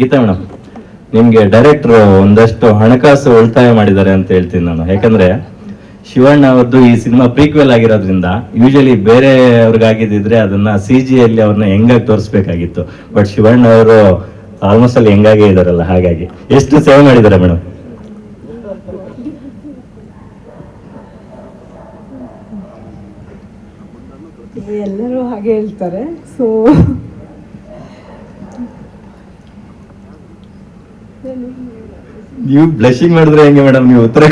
Geetha madam, ನಿಮ್ಗೆ director ಒಂದಷ್ಟು ಹಣಕಾಸು ಉಳಿತಾಯ ಮಾಡಿದ್ದಾರೆ ಅಂತ ಹೇಳ್ತೀನಿ ನಾನು. ಯಾಕಂದ್ರೆ ಶಿವಣ್ಣ ಅವರದ್ದು ಈ ಸಿನಿಮಾ ಪ್ರೀಕ್ವೆಲ್ ಆಗಿರೋದ್ರಿಂದ ಯೂಶಲಿ ಬೇರೆ ಅವ್ರಿಗಾಗಿದ್ದಿದ್ರೆ ಅದನ್ನ ಸಿ ಜಿ ಅಲ್ಲಿ ಅವ್ರನ್ನ ಹೆಂಗಾಗಿ ತೋರಿಸ್ಬೇಕಾಗಿತ್ತು. ಬಟ್ ಶಿವಣ್ಣ ಅವರು ಆಲ್ಮೋಸ್ಟ್ ಅಲ್ಲಿ ಹೆಂಗಾಗೇ ಇದಾರಲ್ಲ, ಹಾಗಾಗಿ. ಎಷ್ಟು ಸೇವೆ ಮಾಡಿದ್ದಾರೆ ಮೇಡಮ್? ಎಲ್ಲರೂ ಹಾಗೆ ಹೇಳ್ತಾರೆ. ಸೊ ನೀವು ಬ್ಲಶಿಂಗ್ ಮಾಡಿದ್ರೆ ಹೆಂಗೆ ಮೇಡಮ್ ನೀವು ಉತ್ತರ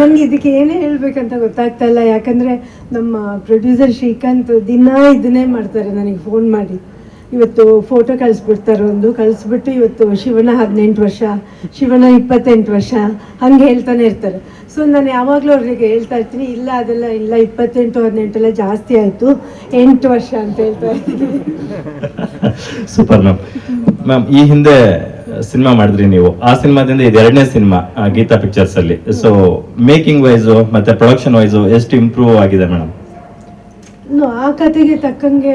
ನನಗೆ ಇದಕ್ಕೆ ಏನೇ ಹೇಳ್ಬೇಕಂತ ಗೊತ್ತಾಗ್ತಾ ಇಲ್ಲ ಯಾಕಂದ್ರೆ ನಮ್ಮ ಪ್ರೊಡ್ಯೂಸರ್ ಶ್ರೀಕಾಂತ್ ದಿನ ಇದನ್ನೇ ಮಾಡ್ತಾರೆ ನನಗೆ ಫೋನ್ ಮಾಡಿ. ಇವತ್ತು ಫೋಟೋ ಕಳಿಸ್ಬಿಡ್ತಾರೆ ಒಂದು ಕಳಿಸ್ಬಿಟ್ಟು ಇವತ್ತು ಶಿವನ ಹದಿನೆಂಟು ವರ್ಷ ಶಿವನ ಇಪ್ಪತ್ತೆಂಟು ವರ್ಷ ಹಂಗೆ ಹೇಳ್ತಾನೆ ಇರ್ತಾರೆ. ಸೊ ನಾನು ಯಾವಾಗಲೂ ಅವ್ರಿಗೆ ಹೇಳ್ತಾ ಇರ್ತೀನಿ ಇಲ್ಲ ಅದೆಲ್ಲ ಇಲ್ಲ ಇಪ್ಪತ್ತೆಂಟು ಹದಿನೆಂಟೆಲ್ಲ ಜಾಸ್ತಿ ಆಯಿತು ಎಂಟು ವರ್ಷ ಅಂತ ಹೇಳ್ತಾ ಇರ್ತೀನಿ. ಸೂಪರ್ ಮ್ಯಾಮ್ ಮ್ಯಾಮ್ ಈ ಹಿಂದೆ ಸಿನಿಮಾ ಮಾಡಿದ್ರಿ ನೀವು. ಆ ಸಿನಿಮಾದಿಂದ ಇದು ಎರಡನೇ ಸಿನಿಮಾ ಗೀತಾ ಪಿಕ್ಚರ್ಸ್ ಅಲ್ಲಿ. ಸೊ ಮೇಕಿಂಗ್ ವೈಸ್ ಮತ್ತೆ ಪ್ರೊಡಕ್ಷನ್ ವೈಸ್ ಎಷ್ಟು ಇಂಪ್ರೂವ್ ಆಗಿದೆ ಮೇಡಮ್ ಆ ಕತೆಗೆ ತಕ್ಕಂಗೆ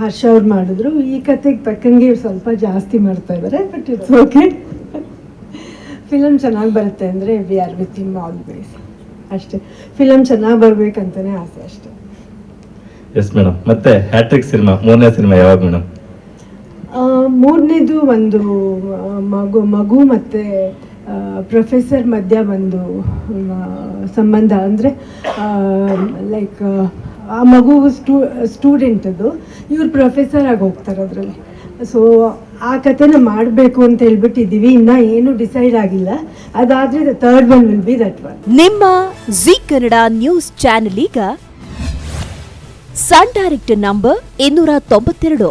ಹರ್ಷ ಅವ್ರು ಮಾಡಿದ್ರು. ಈ ಕತೆಗೆ ತಕ್ಕಂಗೆ ಸ್ವಲ್ಪ ಜಾಸ್ತಿ ಮಾಡ್ತಾ ಇದ್ದಾರೆ ಬಟ್ ಇಟ್ಸ್ ಓಕೆ ಫಿಲಮ್ ಚೆನ್ನಾಗಿ ಬರುತ್ತೆ ಅಂದರೆ we are with him always ಅಷ್ಟೇ. ಫಿಲಮ್ ಚೆನ್ನಾಗಿ ಬರ್ಬೇಕಂತಾನೆ ಆಸೆ ಅಷ್ಟೇ. ಎಸ್ ಮೇಡಮ್ ಮತ್ತೆ ಹ್ಯಾಟ್ರಿಕ್ ಸಿನಿಮಾ ಮೂರನೇ ಸಿನಿಮಾ ಯಾವಾಗ ಮೇಡಮ್ ಮೂರನೇದು ಒಂದು ಮಗು ಮಗು ಮತ್ತು ಪ್ರೊಫೆಸರ್ ಮಧ್ಯ ಒಂದು ಸಂಬಂಧ ಅಂದರೆ ಲೈಕ್ ಆ ಮಗು ಸ್ಟೂ ಸ್ಟೂಡೆಂಟದು ಇವ್ರು ಪ್ರೊಫೆಸರ್ ಆಗಿ ಹೋಗ್ತಾರೆ ಅದರಲ್ಲಿ. ಸೊ ಆ ಕಥೆನ ಮಾಡಬೇಕು ಅಂತ ಹೇಳ್ಬಿಟ್ಟಿದ್ದೀವಿ. ಇನ್ನೂ ಏನು ಡಿಸೈಡ್ ಆಗಿಲ್ಲ. ಅದಾದರೆ third one will be that one ನಿಮ್ಮ ಜಿ ಕನ್ನಡ ನ್ಯೂಸ್ ಚಾನೆಲ್ ಈಗ, ಸನ್ ಡೈರೆಕ್ಟ್ ನಂಬರ್ ಇನ್ನೂರ ತೊಂಬತ್ತೆರಡು.